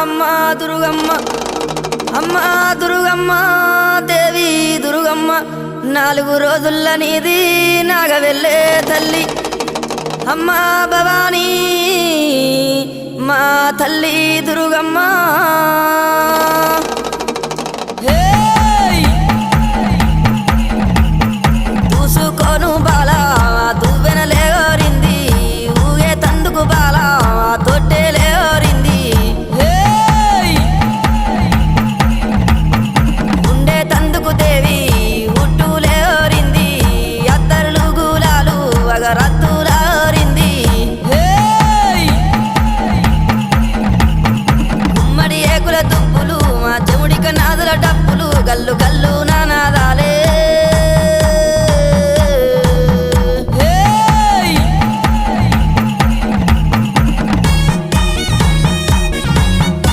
అమ్మ దుర్గమ్మ. అమ్మా దుర్గమ్మ దేవి దుర్గమ్మ. నాలుగు రోజుల నీది నాగవెళ్ళే తల్లి. అమ్మ భవానీ మా తల్లి దుర్గమ్మ. గులాలు అగరత్తులారింది హేయ్! ఏకుల దుప్పులు మా చెముడిక నాదుల డప్పులు గల్లు గల్లు